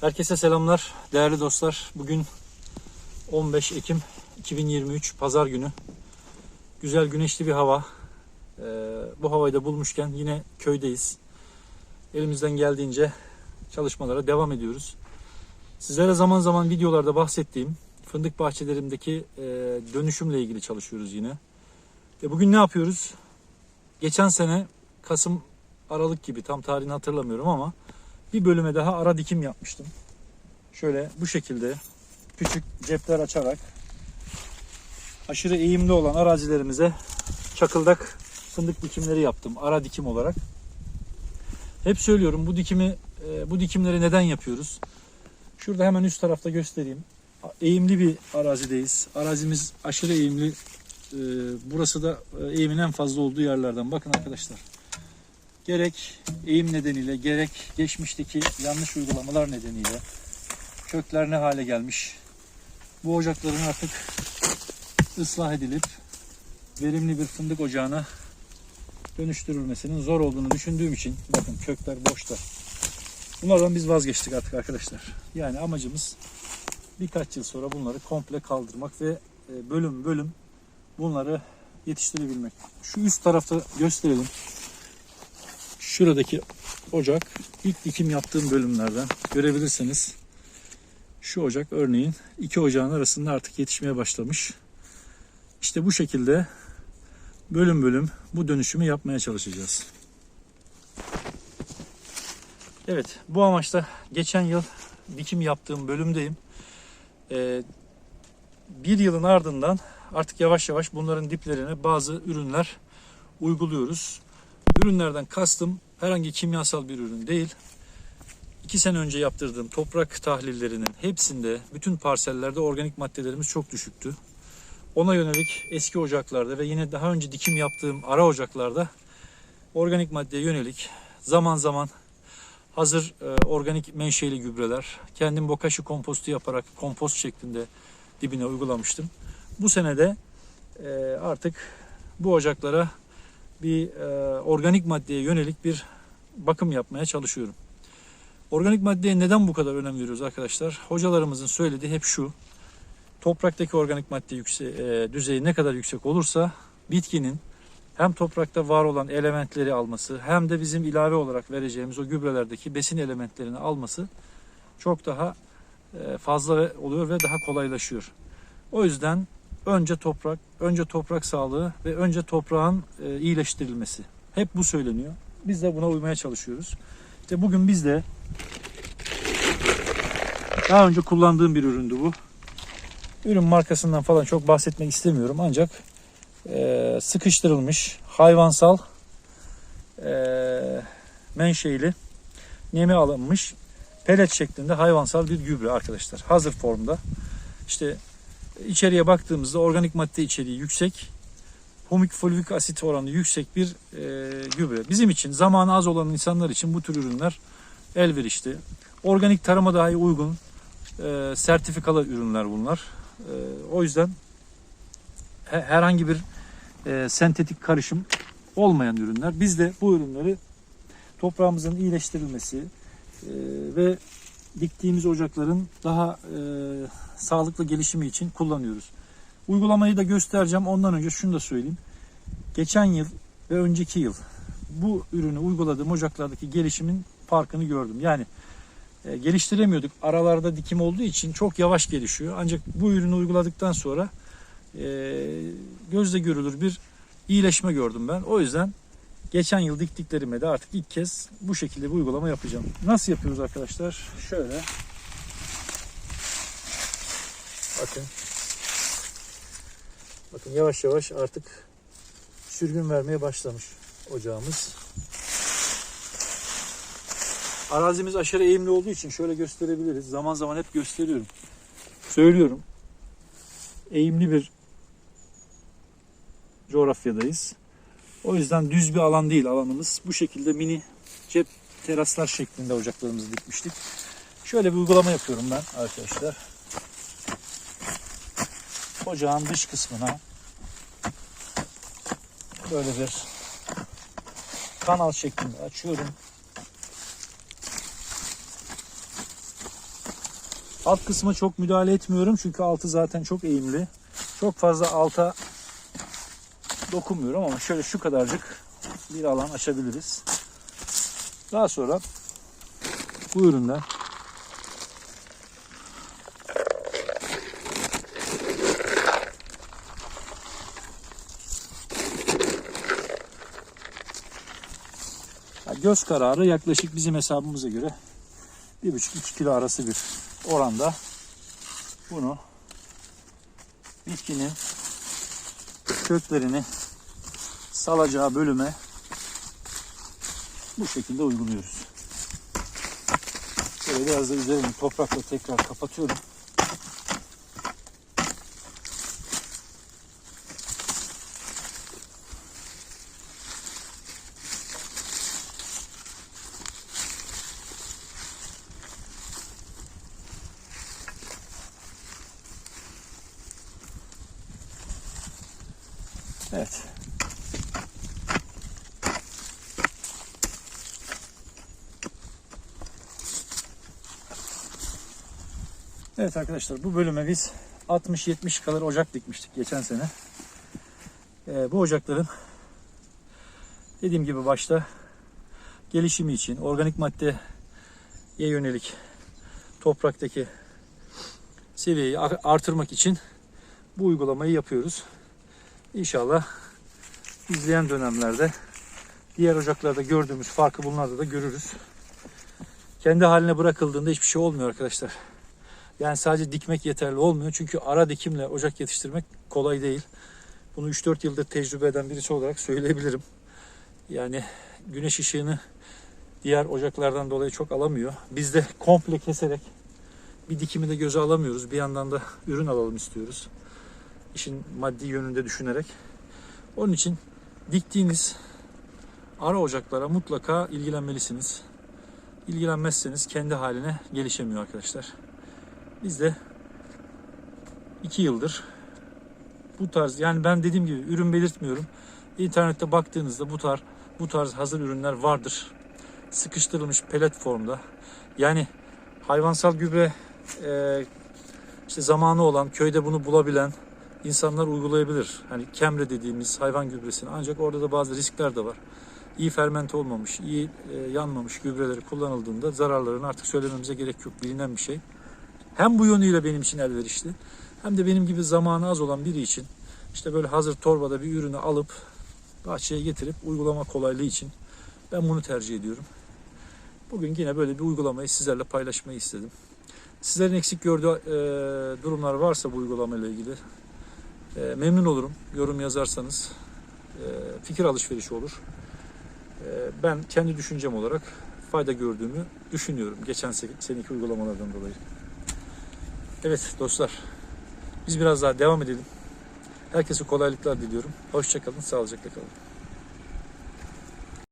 Herkese selamlar değerli dostlar. Bugün 15 Ekim 2023 Pazar günü. Güzel güneşli bir hava. Ee, bu havayı da bulmuşken yine köydeyiz. Elimizden geldiğince çalışmalara devam ediyoruz. Sizlere zaman zaman videolarda bahsettiğim fındık bahçelerimdeki e, dönüşümle ilgili çalışıyoruz yine. Ve bugün ne yapıyoruz? Geçen sene Kasım Aralık gibi tam tarihini hatırlamıyorum ama bir bölüme daha ara dikim yapmıştım. Şöyle bu şekilde küçük cepler açarak aşırı eğimli olan arazilerimize çakıldak fındık dikimleri yaptım ara dikim olarak. Hep söylüyorum bu dikimi e, bu dikimleri neden yapıyoruz? Şurada hemen üst tarafta göstereyim. Eğimli bir arazideyiz. Arazimiz aşırı eğimli. E, Burası da e, eğimin en fazla olduğu yerlerden. Bakın arkadaşlar gerek eğim nedeniyle gerek geçmişteki yanlış uygulamalar nedeniyle kökler ne hale gelmiş. Bu ocakların artık ıslah edilip verimli bir fındık ocağına dönüştürülmesinin zor olduğunu düşündüğüm için bakın kökler boşta. Bunlardan biz vazgeçtik artık arkadaşlar. Yani amacımız birkaç yıl sonra bunları komple kaldırmak ve e, bölüm bölüm bunları yetiştirebilmek. Şu üst tarafta gösterelim şuradaki ocak ilk dikim yaptığım bölümlerden görebilirsiniz. Şu ocak örneğin iki ocağın arasında artık yetişmeye başlamış. İşte bu şekilde bölüm bölüm bu dönüşümü yapmaya çalışacağız. Evet bu amaçla geçen yıl dikim yaptığım bölümdeyim. Ee, bir yılın ardından artık yavaş yavaş bunların diplerine bazı ürünler uyguluyoruz. Ürünlerden kastım herhangi kimyasal bir ürün değil. İki sene önce yaptırdığım toprak tahlillerinin hepsinde bütün parsellerde organik maddelerimiz çok düşüktü. Ona yönelik eski ocaklarda ve yine daha önce dikim yaptığım ara ocaklarda organik maddeye yönelik zaman zaman hazır e, organik menşeli gübreler, kendim bokashi kompostu yaparak kompost şeklinde dibine uygulamıştım. Bu sene de e, artık bu ocaklara bir e, organik maddeye yönelik bir bakım yapmaya çalışıyorum. Organik maddeye neden bu kadar önem veriyoruz arkadaşlar? Hocalarımızın söylediği hep şu. Topraktaki organik madde yükse, e, düzeyi ne kadar yüksek olursa bitkinin hem toprakta var olan elementleri alması hem de bizim ilave olarak vereceğimiz o gübrelerdeki besin elementlerini alması çok daha e, fazla oluyor ve daha kolaylaşıyor. O yüzden önce toprak, önce toprak sağlığı ve önce toprağın e, iyileştirilmesi. Hep bu söyleniyor. Biz de buna uymaya çalışıyoruz. İşte bugün biz de daha önce kullandığım bir üründü bu. Ürün markasından falan çok bahsetmek istemiyorum ancak e, sıkıştırılmış hayvansal e, menşeili nemi alınmış pelet şeklinde hayvansal bir gübre arkadaşlar. Hazır formda. İşte içeriye baktığımızda organik madde içeriği yüksek, humik fulvik asit oranı yüksek bir e, gübre. Bizim için zamanı az olan insanlar için bu tür ürünler elverişli. Organik tarıma dahi uygun e, sertifikalı ürünler bunlar. E, o yüzden he, herhangi bir e, sentetik karışım olmayan ürünler. Biz de bu ürünleri toprağımızın iyileştirilmesi e, ve diktiğimiz ocakların daha e, sağlıklı gelişimi için kullanıyoruz. Uygulamayı da göstereceğim. Ondan önce şunu da söyleyeyim. Geçen yıl ve önceki yıl bu ürünü uyguladığım ocaklardaki gelişimin farkını gördüm. Yani e, geliştiremiyorduk. Aralarda dikim olduğu için çok yavaş gelişiyor. Ancak bu ürünü uyguladıktan sonra e, gözle görülür bir iyileşme gördüm ben. O yüzden geçen yıl diktiklerime de artık ilk kez bu şekilde bir uygulama yapacağım. Nasıl yapıyoruz arkadaşlar? Şöyle. Bakın. Bakın yavaş yavaş artık sürgün vermeye başlamış ocağımız. Arazimiz aşırı eğimli olduğu için şöyle gösterebiliriz. Zaman zaman hep gösteriyorum. Söylüyorum. Eğimli bir coğrafyadayız. O yüzden düz bir alan değil alanımız. Bu şekilde mini cep teraslar şeklinde ocaklarımızı dikmiştik. Şöyle bir uygulama yapıyorum ben arkadaşlar. Ocağın dış kısmına böyle bir kanal şeklinde açıyorum. Alt kısma çok müdahale etmiyorum çünkü altı zaten çok eğimli. Çok fazla alta dokunmuyorum ama şöyle şu kadarcık bir alan açabiliriz. Daha sonra bu üründen göz kararı yaklaşık bizim hesabımıza göre 1,5-2 kilo arası bir oranda bunu bitkinin köklerini salacağı bölüme bu şekilde uyguluyoruz. Şöyle biraz da üzerini toprakla tekrar kapatıyorum. Evet. Evet arkadaşlar bu bölüme biz 60-70 kadar ocak dikmiştik geçen sene. Ee, bu ocakların dediğim gibi başta gelişimi için organik maddeye yönelik topraktaki seviyeyi ar- artırmak için bu uygulamayı yapıyoruz. İnşallah izleyen dönemlerde diğer ocaklarda gördüğümüz farkı bunlarda da görürüz. Kendi haline bırakıldığında hiçbir şey olmuyor arkadaşlar. Yani sadece dikmek yeterli olmuyor. Çünkü ara dikimle ocak yetiştirmek kolay değil. Bunu 3-4 yıldır tecrübe eden birisi olarak söyleyebilirim. Yani güneş ışığını diğer ocaklardan dolayı çok alamıyor. Biz de komple keserek bir dikimi de göze alamıyoruz. Bir yandan da ürün alalım istiyoruz. İşin maddi yönünde düşünerek. Onun için diktiğiniz ara ocaklara mutlaka ilgilenmelisiniz. İlgilenmezseniz kendi haline gelişemiyor arkadaşlar. Biz de iki yıldır bu tarz yani ben dediğim gibi ürün belirtmiyorum. İnternette baktığınızda bu tarz bu tarz hazır ürünler vardır. Sıkıştırılmış pelet formda. Yani hayvansal gübre e, işte zamanı olan köyde bunu bulabilen insanlar uygulayabilir. Hani kemre dediğimiz hayvan gübresini ancak orada da bazı riskler de var. İyi fermente olmamış, iyi e, yanmamış gübreleri kullanıldığında zararlarını artık söylememize gerek yok. Bilinen bir şey. Hem bu yönüyle benim için elverişli hem de benim gibi zamanı az olan biri için işte böyle hazır torbada bir ürünü alıp bahçeye getirip uygulama kolaylığı için ben bunu tercih ediyorum. Bugün yine böyle bir uygulamayı sizlerle paylaşmayı istedim. Sizlerin eksik gördüğü e, durumlar varsa bu uygulamayla ilgili e, memnun olurum. Yorum yazarsanız e, fikir alışverişi olur. E, ben kendi düşüncem olarak fayda gördüğümü düşünüyorum geçen se- seneki uygulamalardan dolayı. Evet dostlar, biz biraz daha devam edelim. Herkese kolaylıklar diliyorum. Hoşçakalın, sağlıcakla kalın.